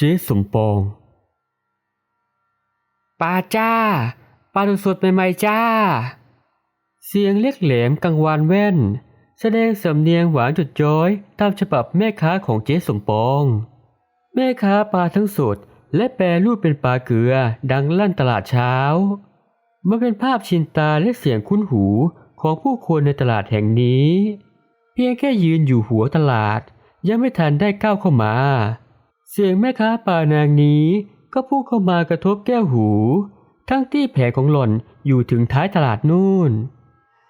ปอบเจ๊สมปองปลาจ้าปลาดุกสดใหม่ๆจ้า เสียงเล็กแหลมกังวานแว่น แสดงสำเนียงหวานจุดจ้อยตามฉบับแม่ค้าของเจ๊สมปอง แม่ค้าปลาทั้งสดและแปรรูปเป็นปลาเกลือดังลั่นตลาดเช้า มันเป็นภาพชินตาและเสียงคุ้นหูของผู้คนในตลาดแห่งนี้ เพียงแค่ยืนอยู่หัวตลาด ยังไม่ทันได้ก้าวเข้ามา เสียงแม่ค้าปลานางนี้ก็พุ่งเข้ามากระทบแก้วหู ทั้งที่แผลของหล่อนอยู่ถึงท้ายตลาดนู่น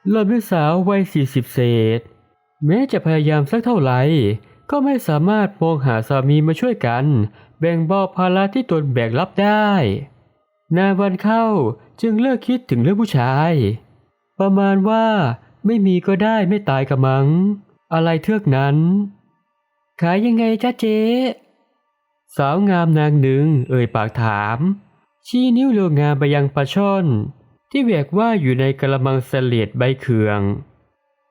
หล่อนเป็นสาววัยสี่สิบเศษ แม้จะพยายามสักเท่าไหร่ ก็ไม่สามารถมองหาสามีมาช่วยกัน แบ่งเบาภาระที่ตนแบกรับได้ นาวันเข้าจึงเลิกคิดถึงเรื่องผู้ชาย ประมาณว่าไม่มีก็ได้ไม่ตายกระมัง อะไรเทือกนั้น ขายยังไงจ้าเจ๊ สาวงามนางหนึ่งเอ่ยปากถาม ชี้นิ้วเรียวงามไปยังปลาช่อน ที่แหวกว่าอยู่ในกระมังเสลียดใบเขือง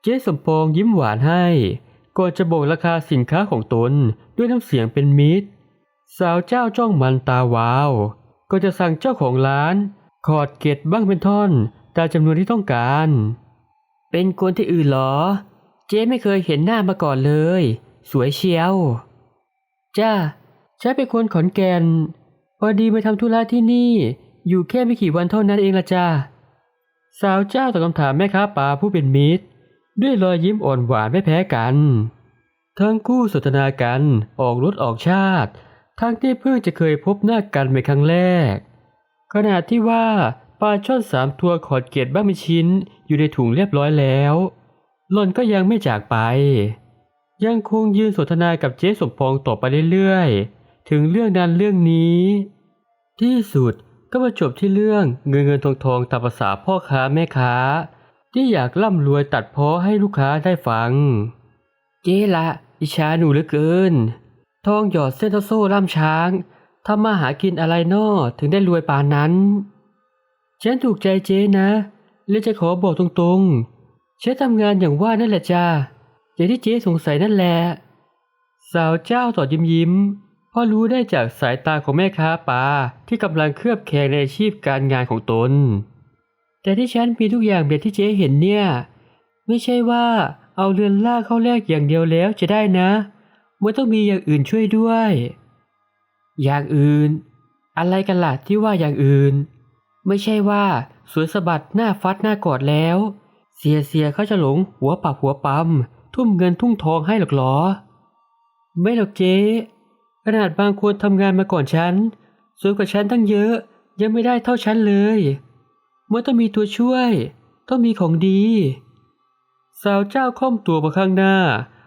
เจ๊สมปองยิ้มหวานให้ก่อนจะบอกราคาสินค้าของตนด้วยน้ำเสียงเป็นมิตร สาวเจ้าจ้องมันตาวาว ก็จะสั่งเจ้าของร้าน ขอดเกล็ดบ้างเป็นท่อนตามจำนวนที่ต้องการ เป็นคนที่อื่นเหรอ เจ๊ไม่เคยเห็นหน้ามาก่อนเลย สวยเชียว จ้า ฉันเป็นคนขอนแก่นพอดีมาทำธุระที่นี่ อยู่แค่ไม่กี่วันเท่านั้นเองละจ้าสาวเจ้าตอบคำถามแม่ค้าปลาผู้เป็นมิตร ด้วยรอยยิ้มอ่อนหวานไม่แพ้กัน ทั้งคู่สนทนากันออกรถออกชาติ ทั้งที่เพิ่งจะเคยพบหน้ากันเป็นครั้งแรก ขณะที่ว่าปลาช่อนสามตัวขอดเกล็ดบ้างเป็นชิ้นอยู่ในถุงเรียบร้อยแล้วหล่อนก็ยังไม่จากไป ยังคงยืนสนทนากับเจ๊สมปองต่อไปเรื่อยๆ ถึงเรื่องนั้นเรื่องนี้ ที่สุดก็มาจบที่เรื่องเงินเงินทองทองตามภาษาพ่อค้าแม่ค้า ที่อยากร่ำรวยตัดพ้อให้ลูกค้าได้ฟัง เจ๊ละอิชาหนูเหลือเกิน ทองหยอดเส้นเท่าโซ่ล่ำช้างทำมาหากินอะไรนอถึงได้รวยปานนั้น ฉันถูกใจเจ๊นะ และจะขอบอกตรงๆฉันทำงานอย่างว่านั่นแหละจ้าอย่างที่เจ๊สงสัยนั่นแหละ สาวเจ้าตอบยิ้มยิ้ม เพราะรู้ได้จากสายตาของแม่ค้าปลาที่กำลังเคลือบแคลงในอาชีพการงานของตน แต่ที่ฉันมีทุกอย่างแบบที่เจ๊เห็นเนี่ย ไม่ใช่ว่าเอาเรือนล่ากเข้าแลกอย่างเดียวแล้วจะได้นะมันต้องมีอย่างอื่นช่วยด้วย อย่างอื่น อะไรกันล่ะที่ว่าอย่างอื่น ไม่ใช่ว่าสวยสะบัดหน้าฟัดหน้ากอดแล้ว เสียเสียเขาจะหลงหัวปับหัวปั๊มทุ่มเงินทุ่งทองให้หรอกหรอ ไม่หรอกเจ๊ ขนาดบางคนทำงานมาก่อนฉันสวยกว่าฉันตั้งเยอะ ยังไม่ได้เท่าฉันเลยมันต้องมีตัวช่วย ต้องมีของดี สาวเจ้าค่อมตัวมาข้างหน้า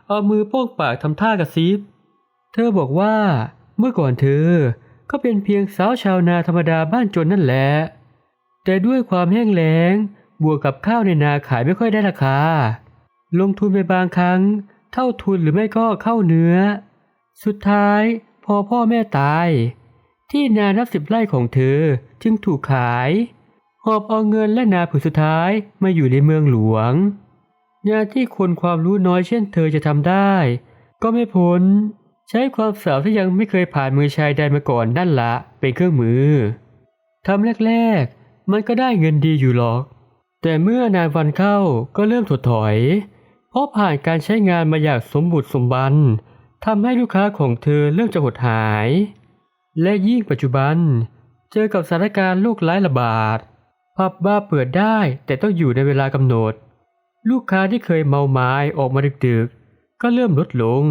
เอามือโป้งปากทำท่ากระซิบ เธอบอกว่า เมื่อก่อนเธอ ก็เป็นเพียงสาวชาวนาธรรมดาบ้านจนนั่นแหละ แต่ด้วยความแห้งแล้ง บวกกับข้าวในนาขายไม่ค่อยได้ราคา ลงทุนไปบางครั้ง เท่าทุนหรือไม่ก็เข้าเนื้อ สุดท้ายพอพ่อแม่ตาย ที่นานับสิบไร่ของเธอจึงถูกขาย หอบเอาเงินและนาผืนสุดท้ายมาอยู่ในเมืองหลวงงานที่คนความรู้น้อยเช่นเธอจะทำได้ ก็ไม่พ้น ใช้ความสาวที่ยังไม่เคยผ่านมือชายใดมาก่อนนั่นละเป็นเครื่องมือทำแรกๆ มันก็ได้เงินดีอยู่หรอก แต่เมื่อนานวันเข้าก็เริ่มถดถอย เพราะผ่านการใช้งานมาอย่างสมบุกสมบัน ทำให้ลูกค้าของเธอเริ่มจะหดหาย และยิ่งปัจจุบัน เจอกับสถานการณ์โรคร้ายระบาดผับบาร์เปิดได้แต่ต้องอยู่ในเวลากำหนด ลูกค้าที่เคยเมาไม้ออกมาดึกๆ ก็เริ่มลดลง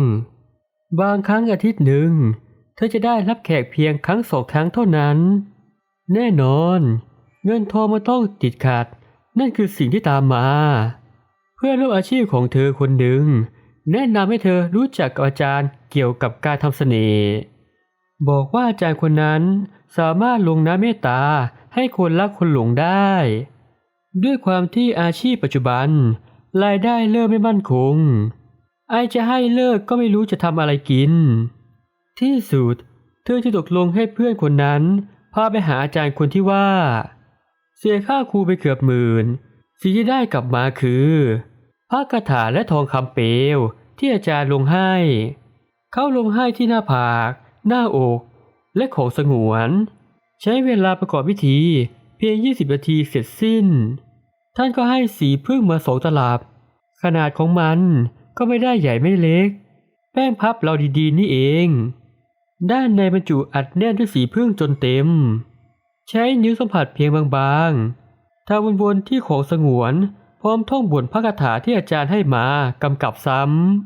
บางครั้งอาทิตย์หนึ่ง เธอจะได้รับแขกเพียงครั้งสองครั้งเท่านั้น แน่นอน เงินทองมันต้องติดขัดนั่นคือสิ่งที่ตามมา เพื่อนร่วมอาชีพของเธอคนหนึ่ง แนะนำให้เธอรู้จักกับอาจารย์เกี่ยวกับการทำเสน่ห์บอกว่าอาจารย์คนนั้นสามารถลงน้ำเมตตาให้คนรักคนหลงได้ ด้วยความที่อาชีพปัจจุบัน รายได้เริ่มไม่มั่นคง ไอจะให้เลิกก็ไม่รู้จะทำอะไรกิน ที่สุด เธอจะตกลงให้เพื่อนคนนั้น พาไปหาอาจารย์คนที่ว่า เสียค่าครูไปเกือบหมื่นสิ่งที่ได้กลับมาคือ พระคาถาและทองคำเปลวที่อาจารย์ลงให้ เขาลงให้ที่หน้าผาก หน้าอก และของสงวน ใช้เวลาประกอบพิธีเพียง 20 นาทีเสร็จสิ้น ท่านก็ให้สีพึ่งมาสองตลับ ขนาดของมันก็ไม่ได้ใหญ่ไม่เล็ก แป้งพับเราดีๆนี่เอง ด้านในบรรจุอัดแน่นด้วยสีพึ่งจนเต็ม ใช้นิ้วสัมผัสเพียงบางๆทาวนๆที่ของสงวน พร้อมท่องบทพระคาถาที่อาจารย์ให้มากำกับซ้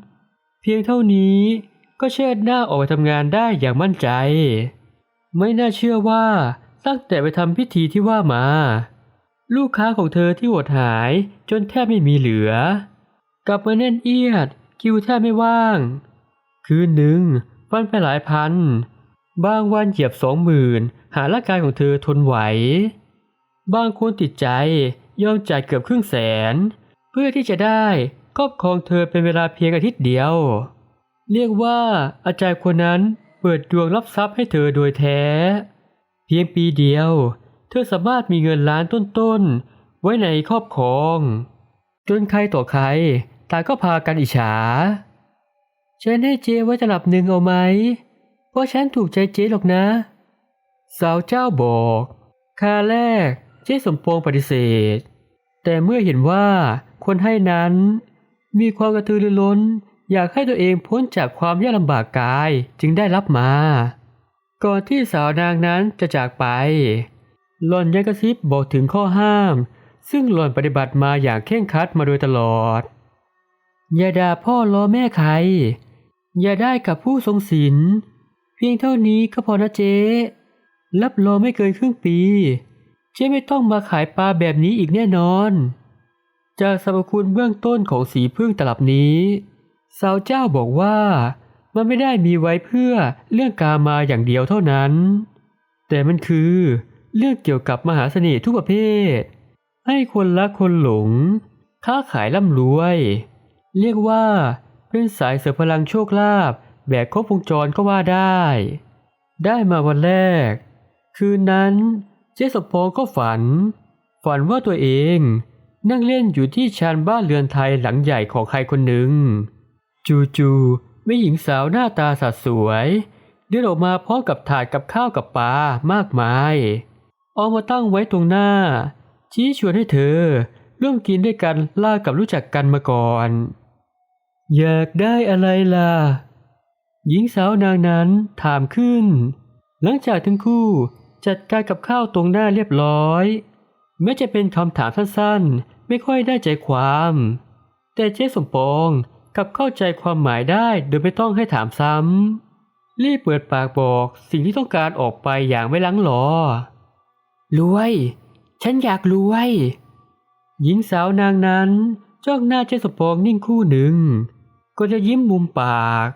ำ เพียงเท่านี้ก็เชิดหน้าออกไปทำงานได้อย่างมั่นใจ ไม่น่าเชื่อว่าตั้งแต่ไปทำพิธีที่ว่ามา ลูกค้าของเธอที่หดหายจนแทบไม่มีเหลือ กลับมาแน่นเอียด คิวแทบไม่ว่าง คืนหนึ่งฟันไปหลายพัน บางวันเหยียบสองหมื่นหาร่างกายของเธอทนไหว บางคนติดใจ ยอมจ่ายเกือบครึ่งแสน เพื่อที่จะได้ครอบครองเธอเป็นเวลาเพียงอาทิตย์เดียว เรียกว่าอาจารย์คนนั้นเปิดดวงรับทรัพย์ให้เธอโดยแท้ เพียงปีเดียว เธอสามารถมีเงินล้านต้นๆ ไว้ในครอบครอง จนใครต่อใครต่างก็พากันอิจฉาฉันให้เจไว้ตลับหนึ่งเอาไหม เพราะฉันถูกใจเจหรอกนะ สาวเจ้าบอกค่าแรก เจ๊สมปองปฏิเสธ แต่เมื่อเห็นว่าคนให้นั้น มีความกระตือรือร้น อยากให้ตัวเองพ้นจากความยากลำบากกายจึงได้รับมา ก่อนที่สาวนางนั้นจะจากไป หล่อนยังกระซิบบอกถึงข้อห้าม ซึ่งหล่อนปฏิบัติมาอย่างเคร่งครัดมาโดยตลอด อย่าด่าพ่อล้อแม่ใคร อย่าได้กับผู้ทรงศีลเพียงเท่านี้ก็พอนะเจ๊รับรอไม่เกินครึ่งปี จ๊ไม่ต้องมาขายปลาแบบนี้อีกแน่นอน จากสรรพคุณเบื้องต้นของสีพึ่งตลับนี้สาวเจ้าบอกว่ามันไม่ได้มีไว้เพื่อเรื่องการมาอย่างเดียวเท่านั้น แต่มันคือเรื่องเกี่ยวกับมหาเสน่ห์ทุกประเภท ให้คนรักคนหลง ค้าขายร่ำรวย เรียกว่าเป็นสายเสริมพลังโชคลาภแบบครบวงจรก็ว่าได้ ได้มาวันแรก คืนนั้น เจ๊สมปองก็ฝัน ฝันว่าตัวเองนั่งเล่นอยู่ที่ชานบ้านเรือนไทยหลังใหญ่ของใครคนหนึ่ง จู่ๆมีหญิงสาวหน้าตาสัดสวยเดินออกมาพร้อมกับถาดกับข้าวกับปลามากมาย เอามาตั้งไว้ตรงหน้า ชี้ชวนให้เธอร่วมกินด้วยกันล่ากับรู้จักกันมาก่อน อยากได้อะไรล่ะ หญิงสาวนางนั้นถามขึ้น หลังจากทั้งคู่ จัดการกับข้าวตรงหน้าเรียบร้อย แม้จะเป็นคำถามสั้นๆ ไม่ค่อยได้ใจความ แต่เจ๊สมปองกลับเข้าใจความหมายได้โดยไม่ต้องให้ถามซ้ำรีบเปิดปากบอกสิ่งที่ต้องการออกไปอย่างไม่ลังหลอ รวย ฉันอยากรวย หญิงสาวนางนั้นจ้องหน้าเจ๊สมปองนิ่งคู่หนึ่ง ก็จะยิ้มมุมปาก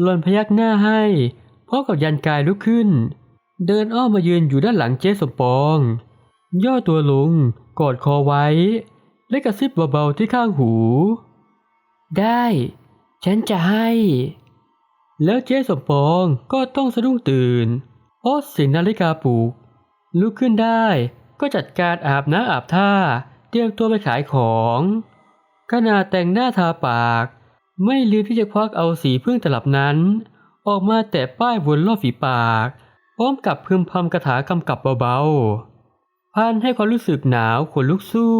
หล่อนพยักหน้าให้พร้อมกับยันกายลุกขึ้น เดินอ้อมมายืนอยู่ด้านหลังเจ๊สมปอง ย่อตัวลงกอดคอไว้ และกระซิบเบาๆที่ข้างหู ได้ ฉันจะให้ แล้วเจ๊สมปองก็ต้องสะดุ้งตื่นเพราะเสียงนาฬิกาปลุก ลุกขึ้นได้ก็จัดการอาบน้ำอาบท่า เตรียมตัวไปขายของขณะแต่งหน้าทาปาก ไม่ลืมที่จะควักเอาสีพึ่งตลับนั้น ออกมาแตะป้ายบนรอบฝีปาก ร้อมกับพึมพำคาถากำกับเบาๆพันให้ความรู้สึกหนาวขนลุกสู้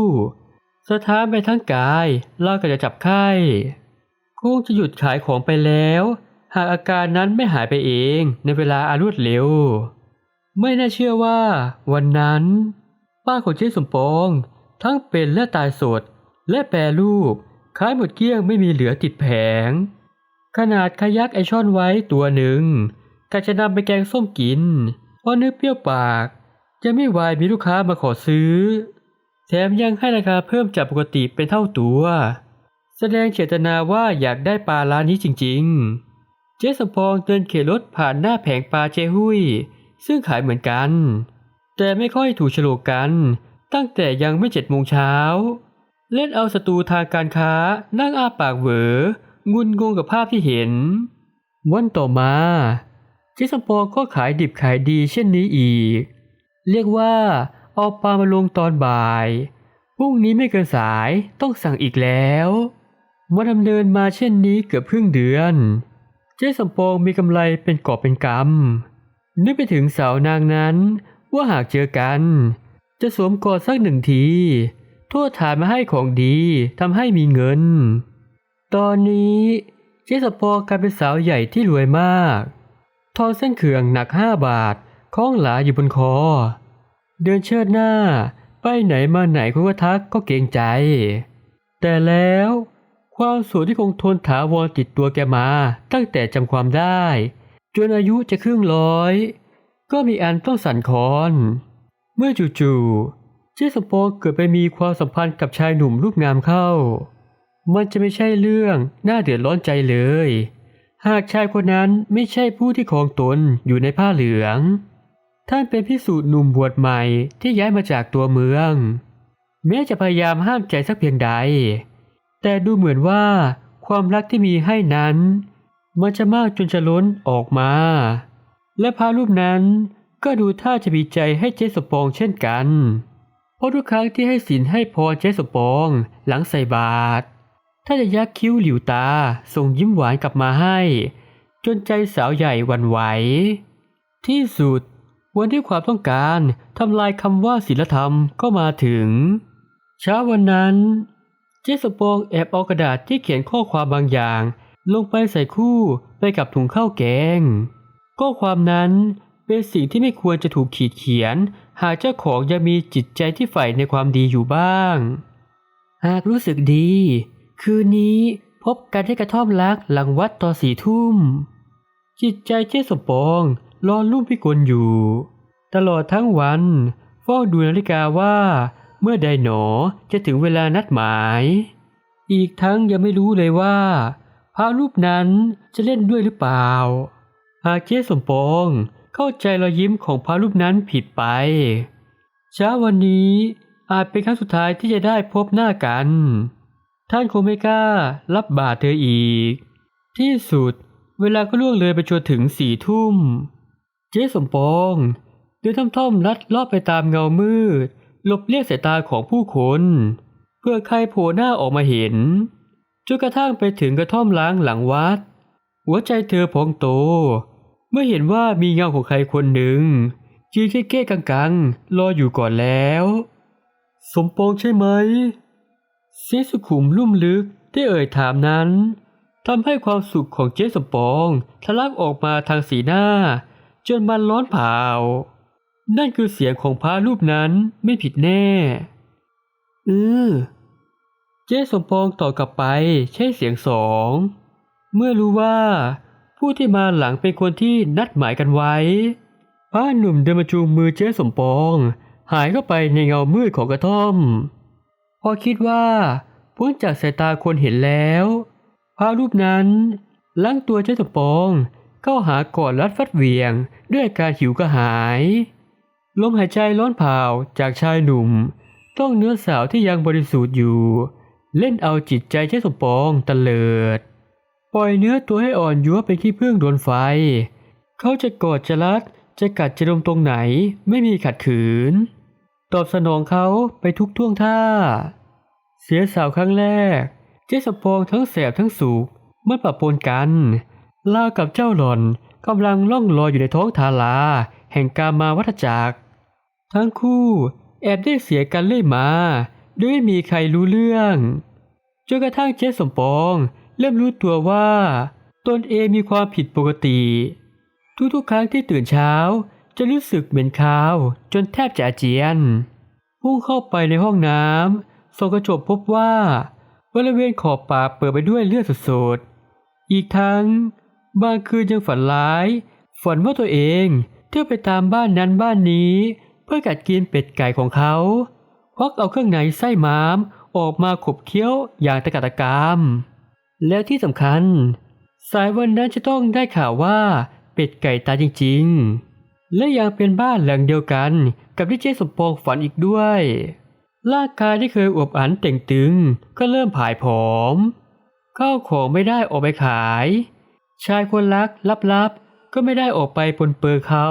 สะท้านไปทั้งกายเล่ากับจะจับไข้คงจะหยุดขายของไปแล้ว หากอาการนั้นไม่หายไปเองในเวลาอารวดเร็ว ไม่น่าเชื่อว่า วันนั้นป้าของเจ๊สมปอง ทั้งเป็นและตายสด และแปรรูปขายหมดเกลี้ยงไม่มีเหลือติดแผง ขนาดขยักไอช่อนไว้ตัวหนึ่ง กะจะนำไปแกงส้มกิน เพราะนึกเปรี้ยวปาก จะไม่วายมีลูกค้ามาขอซื้อ แถมยังให้ราคาเพิ่มจากปกติเป็นเท่าตัว แสดงเจตนาว่าอยากได้ปลาร้านนี้จริงๆ เจ๊สมปองเดินเข็นรถผ่านหน้าแผงปลาเจหุยซึ่งขายเหมือนกัน แต่ไม่ค่อยถูกโฉลกกัน ตั้งแต่ยังไม่เจ็ดโมงเช้า เล่นเอาศัตรูทางการค้านั่งอ้าปากเหวองุนงงกับภาพที่เห็น วันต่อมา เจ๊สมปองก็ขายดิบขายดีเช่นนี้อีก เรียกว่า เอาปลามาลงตอนบ่ายพรุ่งนี้ไม่เกินสายต้องสั่งอีกแล้วมาดำเนินมาเช่นนี้เกือบครึ่งเดือน เจ๊สมปองมีกำไรเป็นกอบเป็นกำนึกไปถึงสาวนางนั้นว่าหากเจอกัน จะสวมกอดสักหนึ่งทีทั่วฐานมาให้ของดีทำให้มีเงิน ตอนนี้เจ๊สมปองกลายเป็นสาวใหญ่ที่รวยมาก ทองเส้นเขื่องหนักห้าบาทคล้องหลาอยู่บนคอ เดินเชิดหน้า ไปไหนมาไหนคนก็ทักก็เกรงใจ แต่แล้ว ความสวยที่คงทนถาวรติดตัวแกมาตั้งแต่จำความได้ จนอายุจะครึ่งร้อย ก็มีอันต้องสั่นคอน เมื่อจู่ๆเจ๊สมปองเกิดไปมีความสัมพันธ์กับชายหนุ่มรูปงามเข้า มันจะไม่ใช่เรื่องน่าเดือดร้อนใจเลย หากชายคนนั้นไม่ใช่ผู้ที่ครองตนอยู่ในผ้าเหลือง ท่านเป็นพิสูจน์หนุ่มบวชใหม่ที่ย้ายมาจากตัวเมือง แม้จะพยายามห้ามใจสักเพียงใด แต่ดูเหมือนว่าความรักที่มีให้นั้น มันจะมากจนจะล้นออกมา และพระรูปนั้นก็ดูท่าจะมีใจให้เจสปองเช่นกัน เพราะทุกครั้งที่ให้สินให้พรเจสปองหลังใส่บาตร ถ้าจะยักคิ้วหลิวตาส่งยิ้มหวานกลับมาให้ จนใจสาวใหญ่วันไหว ที่สุด วันที่ความต้องการทำลายคำว่าศีลธรรมก็มาถึง เช้าวันนั้น เจสปองแอบเอากระดาษที่เขียนข้อความบางอย่าง ลงไปใส่คู่ไปกับถุงข้าวแกง ข้อความนั้นเป็นสิ่งที่ไม่ควรจะถูกขีดเขียน หากเจ้าของยังมีจิตใจที่ใฝ่ในความดีอยู่บ้าง หากรู้สึกดี คืนนี้พบกันที่กระท่อมรักหลังวัดตอนสี่ทุ่ม จิตใจเจ๊สมปองรอลุ่มพิกลอยู่ ตลอดทั้งวันเฝ้าดูนาฬิกาว่า เมื่อใดหนอจะถึงเวลานัดหมาย อีกทั้งยังไม่รู้เลยว่า พระรูปนั้นจะเล่นด้วยหรือเปล่า หากเจ๊สมปองเข้าใจรอยยิ้มของพระรูปนั้นผิดไป เช้าวันนี้อาจเป็นครั้งสุดท้ายที่จะได้พบหน้ากัน ท่านคงไม่กล้า รับบาตรเธออีก ที่สุดเวลาก็ล่วงเลยไปจนถึงสี่ทุ่ม เจ๊สมปองเดินท่อมๆลัดลาะไปตามเงามืดหลบเลี่ยงสายตาของผู้คน เพื่อใครโผล่หน้าออกมาเห็นจนกระทั่งไปถึงกระท่อมล้างหลังวัด หัวใจเธอพองโต เมื่อเห็นว่ามีเงาของใครคนหนึ่งยืนเก้ๆกังๆรออยู่ก่อนแล้ว สมปองใช่ไหม เสียงสุขุมลุ่มลึกที่เอ่ยถามนั้นทำให้ความสุขของเจ๊สมปองทะลักออกมาทางสีหน้า จนมันร้อนเผา นั่นคือเสียงของพระรูปนั้นไม่ผิดแน่เออเจ๊สมปองตอบกลับไปใช่เสียงสอง เมื่อรู้ว่า ผู้ที่มาหลังเป็นคนที่นัดหมายกันไว้ พระหนุ่มเดินมาจูงมือเจ๊สมปอง หายเข้าไปในเงามืดของกระท่อม พอคิดว่าพ้นจากสายตาคนเห็นแล้ว พระรูปนั้นล้างตัวเจ้าสมปองเข้าหากอดรัดฟัดเหวียงด้วยอาการหิวกระหาย ลมหายใจร้อนเผาจากชายหนุ่ม ต้องเนื้อสาวที่ยังบริสุทธิ์อยู่ เล่นเอาจิตใจเจ้าสมปองตะเลิด ปล่อยเนื้อตัวให้อ่อนยัวเป็นขี้ผึ้งโดนไฟ เขาจะกอดจะรัดจะกัดจะดมตรงไหนไม่มีขัดขืน ตอบสนองเขาไปทุกท่วงท่า เสียสาวครั้งแรก เจ๊สมปองทั้งแสบทั้งสุกเมื่อปะปนกันลาวกับเจ้าหล่อนกำลังล่องลอยอยู่ในท้องทาลา แห่งกามาวัฏจักร ทั้งคู่แอบได้เสียกันเล่ยมาโดยไม่มีใครรู้เรื่องจนกระทั่งเจ๊สมปอง เริ่มรู้ตัวว่า ตนเองมีความผิดปกติ ทุกๆครั้งที่ตื่นเช้า จะรู้สึกเหม็นคาว จนแทบจะอาเจียน พุ่งเข้าไปในห้องน้ำส่องกระจกพบว่า บริเวณขอบปากเปิดไปด้วยเลือดสดๆ อีกทั้ง บางคืนยังฝันร้าย ฝันว่าตัวเองเที่ยวไปตามบ้านนั้นบ้านนี้ เพื่อกัดกินเป็ดไก่ของเขาควักเอาเครื่องในไส้ม้ามออกมาขบเคี้ยวอย่างตะกัตะกามแล้วที่สำคัญ สายวันนั้นจะต้องได้ข่าวว่าเป็ดไก่ตายจริง ๆ และยังเป็นบ้านหลังเดียวกันกับที่เจสมปองฝันอีกด้วยร่างกายที่เคยอวบอันเต่งตึงก็เริ่มผายผอมข้าวของไม่ได้ออกไปขาย ชายคนรักลับๆ ก็ไม่ได้ออกไปปนเปื้อเขา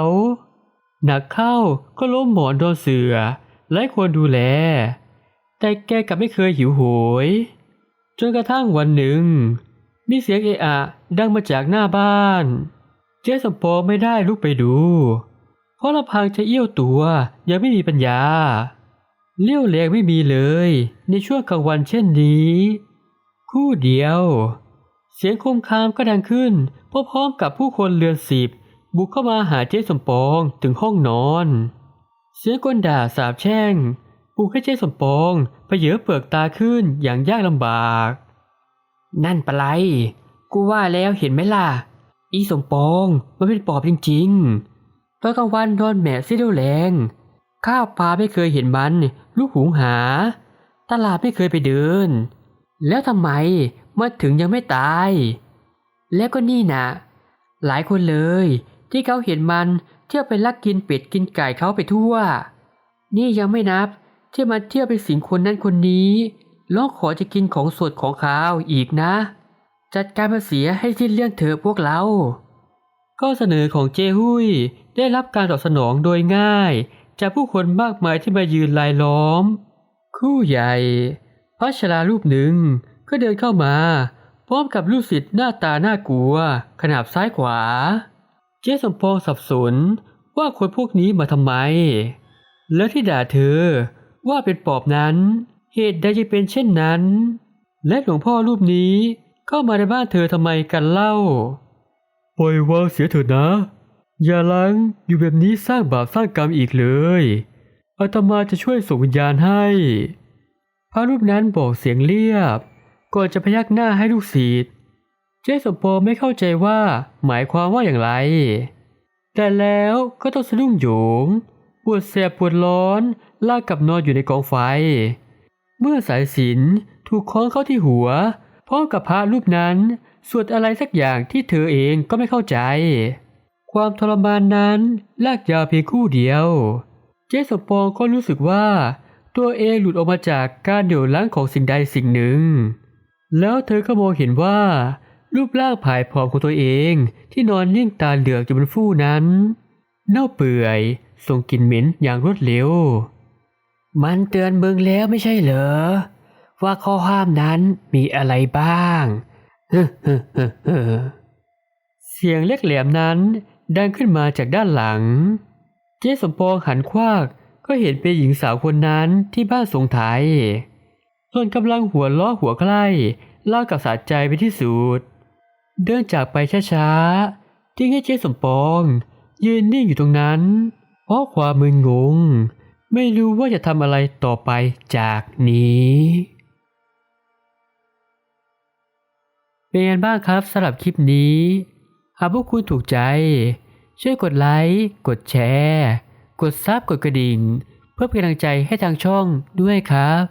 หนักเข้าก็ล้มหมอนโดนเสือไร้ควรดูแล แต่แกกลับไม่เคยหิวโหย จนกระทั่งวันหนึ่ง มีเสียงเอะอะดังมาจากหน้าบ้าน เจ๊สมปองไม่ได้ลุกไปดู เพราะลำพังจะเอี้ยวตัว ยังไม่มีปัญญา เลี้ยวแรงไม่มีเลย ในช่วงกลางวันเช่นนี้คู่เดียว เสียงคมคามก็ดังขึ้นพร้อมกับผู้คนเรือนสิบบุกเข้ามาหาเจ๊สมปองถึงห้องนอน เสียงกลด่าสาบแช่งปลุกให้เจ๊สมปองเพเยอเปลือกตาขึ้นอย่างยากลำบาก นั่นปะไร กูว่าแล้วเห็นไหมล่ะ อีสมปองมันเป็นปอบจริงๆ ตอนกลางวันนอนแมะซิดวแรง ข้าวปลาไม่เคยเห็นมัน ลูกหุงหา ตลาดไม่เคยไปเดิน แล้วทำไมมาถึงยังไม่ตาย แล้วก็นี่นะหลายคนเลย ที่เขาเห็นมันเที่ยวไปลักกินเป็ดกินไก่เขาไปทั่ว นี่ยังไม่นับที่มันเที่ยวไปสิงคนนั้นคนนี้ร้องขอจะกินของสดของขาวอีกนะ จัดการมาเสีให้สิ้นเรื่องเถอะพวกเรา ข้อเสนอของเจหุยได้รับการตอบสนองโดยง่าย จากผู้คนมากมายที่มายืนรายล้อม คู่ใหญ่พระชรารูปหนึ่งก็เดินเข้ามา พร้อมกับลูกศิษย์หน้าตาน่ากลัว ขนาบซ้ายขวา เจ๊สมปองสับสนว่าคนพวกนี้มาทำไม แล้วที่ด่าเธอว่าเป็นปอบนั้น เหตุใดจะเป็นเช่นนั้น และหลวงพ่อรูปนี้เข้ามาในบ้านเธอทำไมกันเล่า ปล่อยวางเสียเถอะนะ อย่าลังอยู่แบบนี้สร้างบาปสร้างกรรมอีกเลยอาตมาจะช่วยส่งวิญญาณให้ พระรูปนั้นบอกเสียงเรียบ ก่อนจะพยักหน้าให้ลูกศิษย์เจสมปอไม่เข้าใจว่าหมายความว่าอย่างไร แต่แล้วก็ต้องสะดุ้งโหยง ปวดแสบปวดร้อนลากกับนอนอยู่ในกองไฟ เมื่อสายสิญจนถูกคล้องเข้าที่หัวพร้อมกับพระรูปนั้น สวดอะไรสักอย่างที่เธอเองก็ไม่เข้าใจ ความทรมานนั้นลากยาวเพียงคู่เดียว เจสมปองก็รู้สึกว่า ตัวเองหลุดออกมาจากการเดี่ยวล้างของสิ่งใดสิ่งหนึ่ง แล้วเธอก็มองเห็นว่า รูปร่างผายผอมของตัวเองที่นอนนิ่งตาเหลือกอยู่บนฟูกนั้น เน่าเปื่อยส่งกลิ่นเหม็นอย่างรวดเร็ว มันเตือนมึงแล้วไม่ใช่เหรอว่าข้อห้ามนั้นมีอะไรบ้าง เสียงเล็กแหลมนั้นดังขึ้นมาจากด้านหลัง เจ๊สมปองหันควักก็เห็นเป็นหญิงสาวคนนั้นที่บ้านทรงไทยส่วนกำลังหัวล้อหัวใกล้เล่ากับสาใจไปที่สุด เดินจากไปช้าๆทิ้งให้เจ๊สมปอง ยืนนิ่งอยู่ตรงนั้น เพราะความมึนงง ไม่รู้ว่าจะทำอะไรต่อไปจากนี้ เป็นไงบ้างครับสำหรับคลิปนี้ หากพวกคุณถูกใจ ช่วยกดไลค์ กดแชร์ กดซับกดกระดิ่ง เพื่อเป็นกำลังใจให้ทางช่องด้วยครับ